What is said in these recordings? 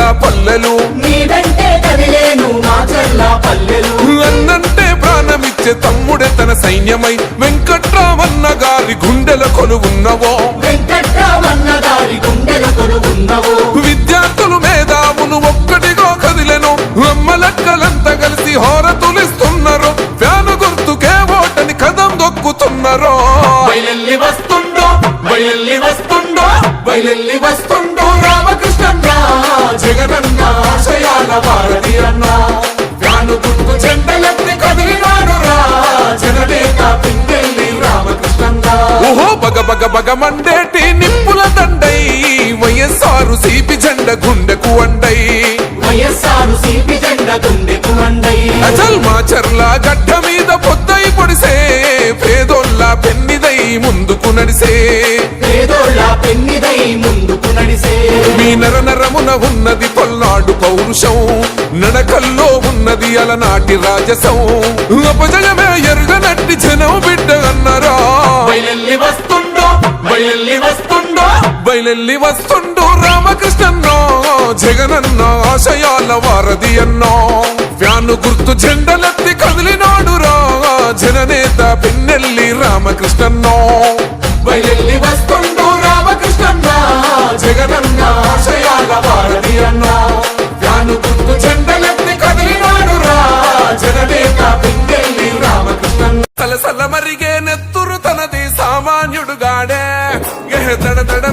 పల్లెలు. కదిలేను చల్ల పల్లెలు. అన్నంటే ప్రాణమిచ్చే తమ్ముడే తన సైన్యమై. వెంకట్రామన్న గారి గుండెల కొలువున్నవో. వెంకట్రామన్న గారి గుండెల కొలువున్నవు. విద్యార్థులు మేధావులు ఒక్కటిగా కదిలెను. అమ్మలక్కలంతా కలిసి హోరతులిస్తున్నారు. ఫ్యాను గుర్తుకే ఓటని కదం దొక్కుతున్నారు. వస్తుండో వస్తుండో వస్తుండో. జగనన్న ఆశయాల వారధి అన్న. వ్యాను గుర్తు చెండలెత్తి కదిలినాడు రా. జననేత పిందెల్లి రామకృష్ణన్న. ఓహో బగ బగ బగ మండేటి నిప్పుల దండై. వైఎస్ఆరు సిపి జెండ గుండెకు వండై వైఎస్ఆర్ సిపి జెండ గుండెకు వండై అచల్ మాచర్ల గడ్డ మీద పొద్దై పొడిసే. పేదోళ్ళ పెన్నిదై ముందుకు నడిసే. నడిసే. మీ నర నరమున ఉన్నది పల్నాడు పౌరుషం. నడకల్లో ఉన్నది అలనాటి రాజసం. అపజయమే ఎరుగనట్టి జనం బిడ్డ అన్నరా. బయలెల్లి వస్తుండో బయలెల్లి వస్తుండో. బయలెల్లి వస్తుండు రామకృష్ణన్నో. జగనన్న ఆశయాల వారధి అన్నో. వ్యాను గుర్తు జెండలెత్తి కదిలినాడురా. జననేత పిన్నెల్లి రామకృష్ణన్నో. బయలెల్లి వస్తుండో సలమరిగే నెత్తురు తనది సామాన్యుడుగాడే. ఎహ దడ దడ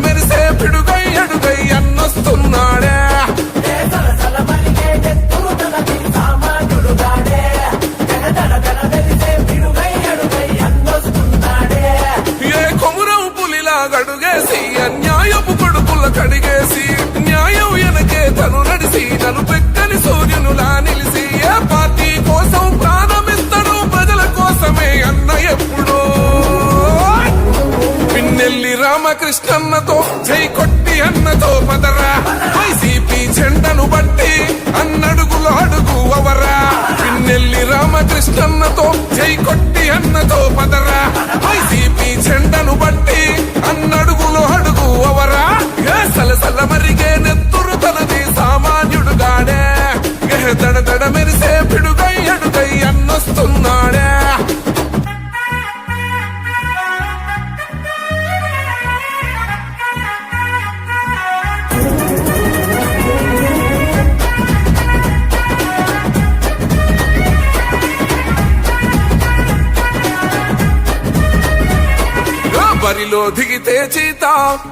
దిగితే చీత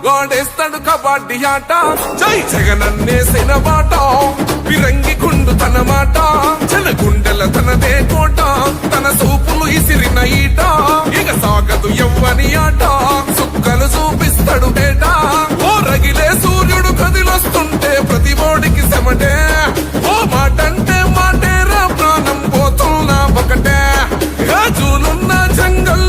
గోడేస్తాడు కబడ్డీ ఆట. జై జగనన్నేసిన మాట విరంగి గుండు తన మాట. జన గుండెల తనదే కోట. తన సూపులు ఇసిరిన ఈట. ఇక సాగదు ఎవ్వని ఆట. సుక్కలు చూపిస్తాడు బేట ఓ రగిలే సూర్యుడు కదిలొస్తుంటే ప్రతి ఓడికి శమటే. ఓ మాటంటే మాటేరా ప్రాణం పోతున్నా ఒకటే. రాజులున్న జంగల్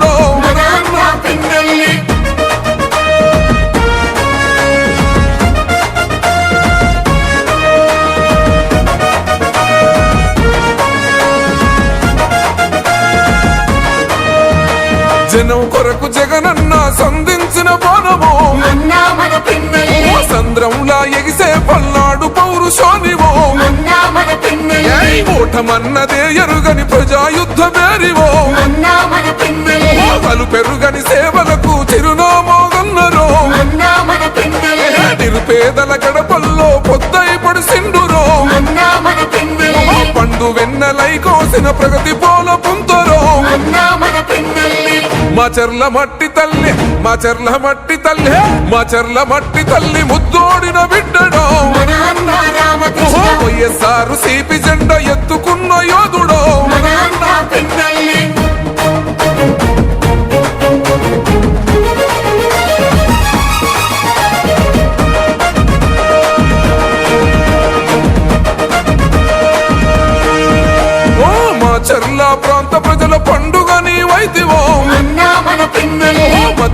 జనం కొరకు జగనన్న సంధించిన బాణము. సంద్రంలా ఎగిసే పల్నాడు పౌరుషోనివో. ఓటమన్నదే ఎరుగని ప్రజాయుద్ధ మేరివో పలు పెరుగని సేవలకు చిరునామాగన్నరో. నిరుపేదల గడపల్లో పొద్దై పడిసిండురో. పండు వెన్నెలై కోసిన ప్రగతి పోల పుంతరో. మా చెర్ల మట్టి తల్లి మా చెర్ల మట్టి తల్లి మా చెర్ల మట్టి తల్లి ముద్దోడిన బిడ్డడో. వైఎస్ఆర్ సిపి జెండా ఎత్తుకున్న యోధుడో.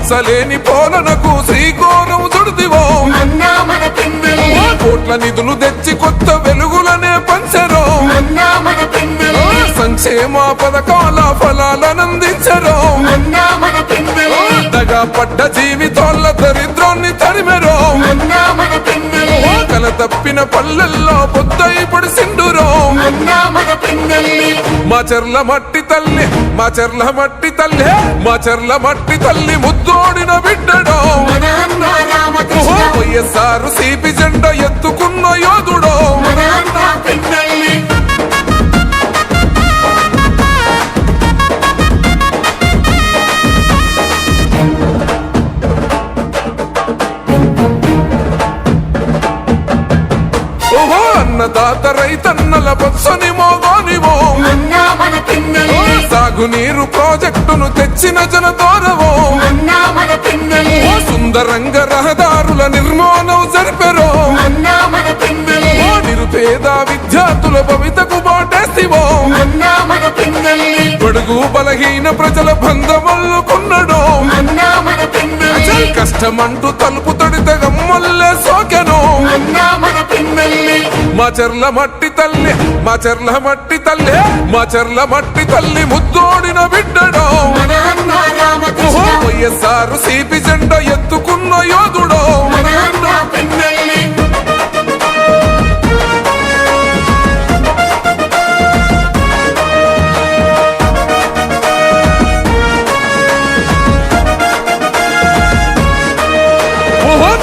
మత్సలేని పోలనకు శ్రీకోరం చుడిదివో. కోట్ల నిధులు తెచ్చి కొత్త వెలుగులనే పంచరో. సంక్షేమ పథకాల ఫలాలనందించరో. పడ్డ జీవితాల దరిద్రాన్ని తరిమెరో. కల తప్పిన పల్లెల్లో పొద్దై పడిసిండురో అన్న మన పిన్నెల్లి. మా చెర్ల మట్టి తల్లి మా చెర్ల మట్టి తల్లి మా చెర్ల మట్టి తల్లి ముద్దోడిన బిడ్డడో. వైఎస్ఆర్ సిపి జెండా ప్రాజెక్టును తెచ్చిన జనతోరవో. సుందరంగ రహదారుల నిర్మాణం జరిపెరో. నిరుపేద విద్యార్థుల భవితకు బడుగు బలహీన ప్రజల బంధమల్లుకున్నడో కష్టమంటూ తలుపు తడితే గమ్మల్లే సోకెను. మా చెర్ల మట్టి తల్లి మా చెర్ల మట్టి తల్లి మా చెర్ల మట్టి తల్లి ముద్దోడిన బిడ్డడో. వైఎస్ఆర్ సిపి జెండా ఎత్తుకున్న యోధుడో.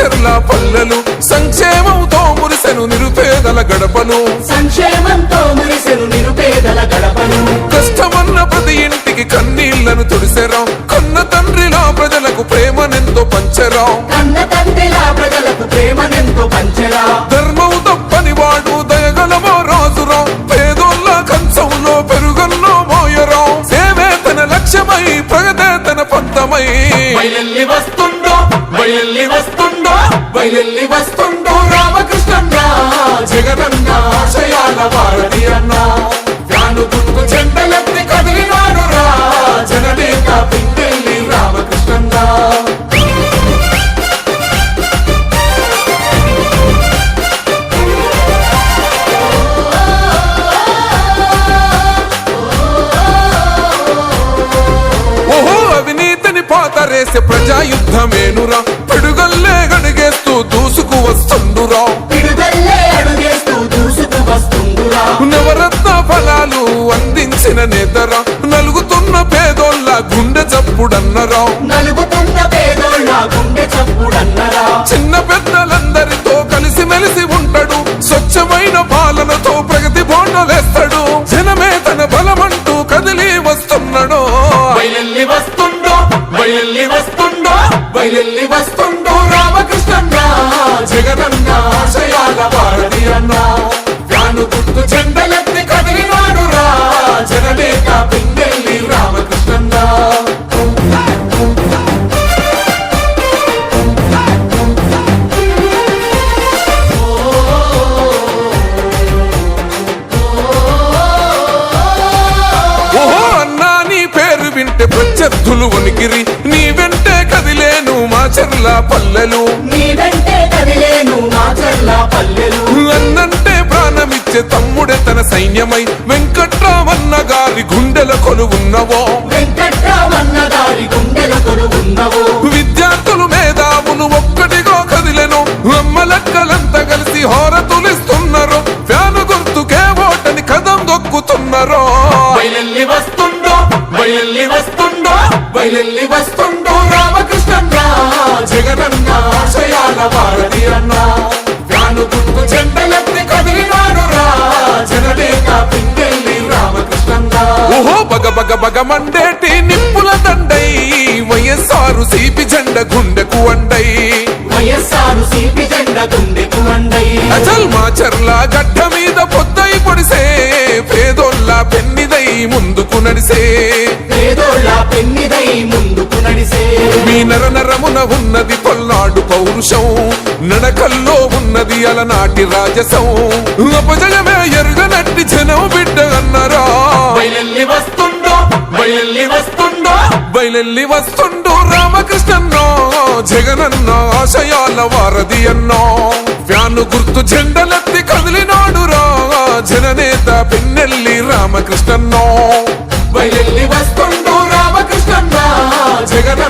చెర్ల పల్లెలు. సంక్షేమంతో మురిసెను నిరుపేదల గడపను. సంక్షేమంతో మురిసెను నిరుపేదల గడపను. కష్టమన్న ప్రతి ఇంటికి కన్నీళ్ళను తుడిసెరా. కన్న తండ్రిలా ప్రజలకు ప్రేమనెంతో పంచరా. కన్న తండ్రిలా ప్రజలకు ప్రేమనెంతో పంచెరా. ధర్మం తప్పని వాడు దయగలమో రాజురా. పేదోళ్ళ కంచంలో పెరుగన్నో మోయరా. సేవే తన లక్ష్యమై ప్రగతే తన పంతమై వస్తుండో బయలెల్లి వస్తుండో బయలెల్లి వస్తుండో రామకృష్ణన్న జగనన్న ఆశయాల భారతి అన్న. ఫ్యాను గుర్తు చెంటలెత్తి కదిలినా చప్పుడన్నరా నలుగుతున్న పేదోళ్ళ గుండె చప్పుడన్నరా? చిన్న పెద్దలందరితో కలిసి మెలిసి ఉంటాడు. స్వచ్ఛమైన పాలనతో ప్రగతి బోండలేస్తాడు. జనమే తన బలమంటూ కదిలి వస్తున్నాడు. బయలెల్లి వస్తుండో బయలెల్లి వస్తుండో బయలెల్లి వస్తుండో రామకృష్ణన్న పల్లెలు. నీ వెంటే కదిలేను మా చర్ల పల్లెలు. అన్నంటే ప్రాణమిచ్చే తమ్ముడే తన సైన్యమై. వెంకట్రామన్న గారి గుండెల కొలువున్నవో. వెంకట్రామన్న గారి గుండెల కొడుకున్నవు విద్యార్థులు మేధావులు ఒక్కటిగా కదిలెను. అమ్మలక్కలంతా కలిసి హోరతులిస్తున్నారు బయలెల్లి వస్తుండో బయలెల్లి వస్తుండో బయలెల్లి వస్తుండో రామకృష్ణన్న జగనన్న ఆశయాల వారధి అన్న. ఫ్యాను గుర్తు కదిలినాడు రా పింగెల్లి రామకృష్ణన్న. ఓహో బగ బగ బగ మండేటి నిప్పుల దండై వైఎస్ఆర్ సిపి జెండ గుండెకు అండై. వైఎస్ఆర్ సిపి జెండ గుండెకు అండై. అచల్ మా చర్ల గడ్డ మీద పొద్దై పెన్నిదై ముందుకు నడిసే. పేదోళ్ళ పెన్నిదై ముందుకు నడిసే. మీ నర నరమున ఉన్నది పల్నాడు పౌరుషం. నడకల్లో ఉన్నది అలనాటి రాజసం. అపజయమే ఎరుగనట్టి జనం బిడ్డ అన్నరా. బయలెల్లి వస్తుండో బయల్లి వస్తుండో. బయలెల్లి వస్తుండు రామకృష్ణన్నో. జగనన్న ఆశయాల వారధి అన్నో ఫ్యాను గుర్తు జెండలెత్తి కదిలినాడు రా జననేత పిన్నెల్లి రామకృష్ణన్నో. బయల్లి వస్తుండు రామకృష్ణన్న. జగన్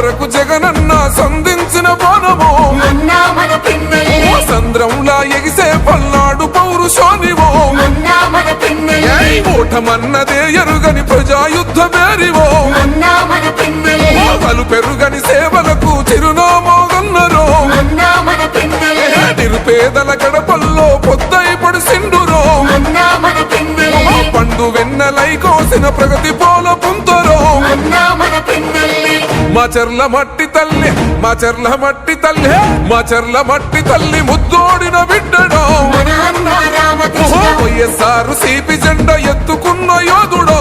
కొరకు జగనన్న సంధించిన బాణము. సంద్రంలా ఎగిసే పల్నాడు పౌరుషోనివో. ఓటమన్నదే ఎరుగని ప్రజాయుద్ధ మేరివో పలు పెరుగని సేవలకు చిరునామాగన్నరో. నిరుపేదల గడపల్లో పొద్దై పడిసిండురో పండు వెన్నెలై కోసిన ప్రగతి పోల పిన్నెల్లి. మా చెర్ల మట్టి తల్లి మా చెర్ల మట్టి తల్లి మా చెర్ల మట్టి తల్లి ముద్దోడిన బిడ్డడో. వైఎస్ఆర్ సిపి జెండా ఎత్తుకున్న యోధుడో.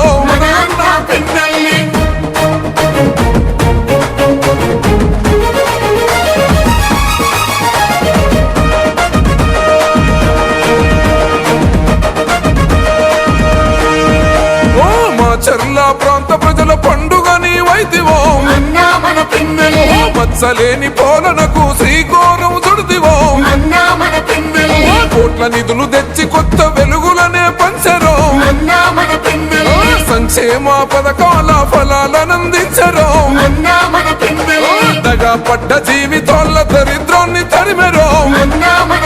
నీవైతివో అన్న మన పిన్నెల్లి మచ్చలేని పోలనకు శ్రీకోరం చుడిదివో. అన్న మన పిన్నెల్లి కోట్ల నిధులు తెచ్చి కొత్త వెలుగులనే పంచరో. అన్న మన పిన్నెల్లి సంక్షేమ పథకాల ఫలాలనందించరో. అన్న మన పడ్డ జీవితాల దరిద్రాన్ని తరిమెరో. అన్న మన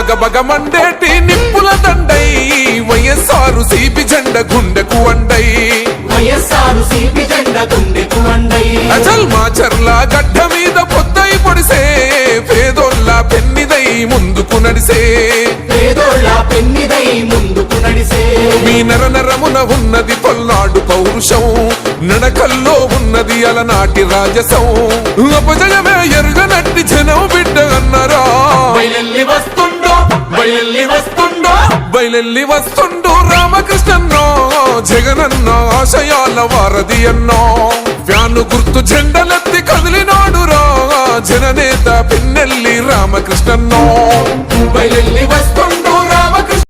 ఓహో బగ బగ బగ మండేటి నిప్పుల దండై. వైఎస్ఆర్ సిపి జెండ గుండెకు వండై వైఎస్ఆర్ సిపి జెండ గుండెకు అండై. అచల్ మా చెర్ల గడ్డ మీద పొద్దై పొడిసే. పేదోళ్ళ పెన్నిదై ముందుకు నడిసే. ముందుకు నడిసే. మీ నర నరమున ఉన్నది పల్నాడు పౌరుషం. నడకల్లో ఉన్నది అలనాటి రాజసం. అపజయమే ఎరుగనట్టి జనం బిడ్డ అన్నరా. బయలెల్లి వస్తుండో బయలెల్లి వస్తుండో. బయలెల్లి వస్తుండు రామకృష్ణన్నో. జగనన్న ఆశయాల వారధి అన్నో. ఫ్యాను గుర్తు జెండలెత్తి కదిలినాడు రా జననేత పిన్నెల్లి రామకృష్ణన్నో.